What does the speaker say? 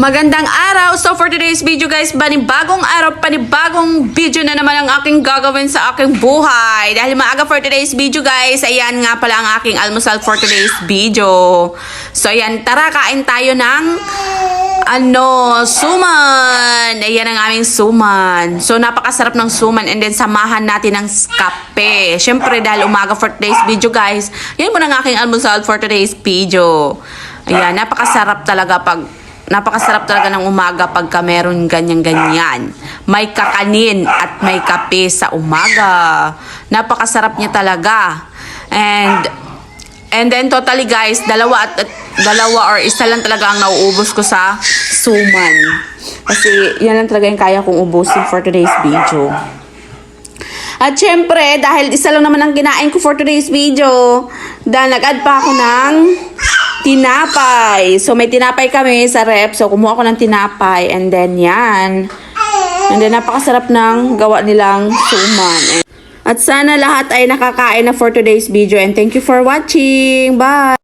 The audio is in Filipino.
Magandang araw! So for today's video guys, panibagong araw, panibagong video na naman ang aking gagawin sa aking buhay. Dahil maaga for today's video guys, ayan nga pala ang aking almusal for today's video. So ayan, tara kain tayo ng ano, suman. Ayan ang aming suman. So napakasarap ng suman and then samahan natin ng kape. Syempre dahil umaga for today's video guys, yan po ang aking almusal for today's video. Ayan, napakasarap talaga pag napakasarap talaga ng umaga pagka meron ganyan-ganyan. May kakanin at may kape sa umaga. Napakasarap niya talaga. And and then totally guys, dalawa at, at dalawa or isa lang talaga ang nauubos ko sa suman. Kasi yan lang talaga yung kaya kong ubusin for today's video. At syempre, dahil isa lang naman ang kinain ko for today's video, dahil nag-add pa ako ng tinapay. So, may tinapay kami sa rep. So, kumuha ako ng tinapay. And then, yan. And then, napakasarap ng gawa nilang suman. At sana lahat ay nakakain na for today's video. And thank you for watching. Bye!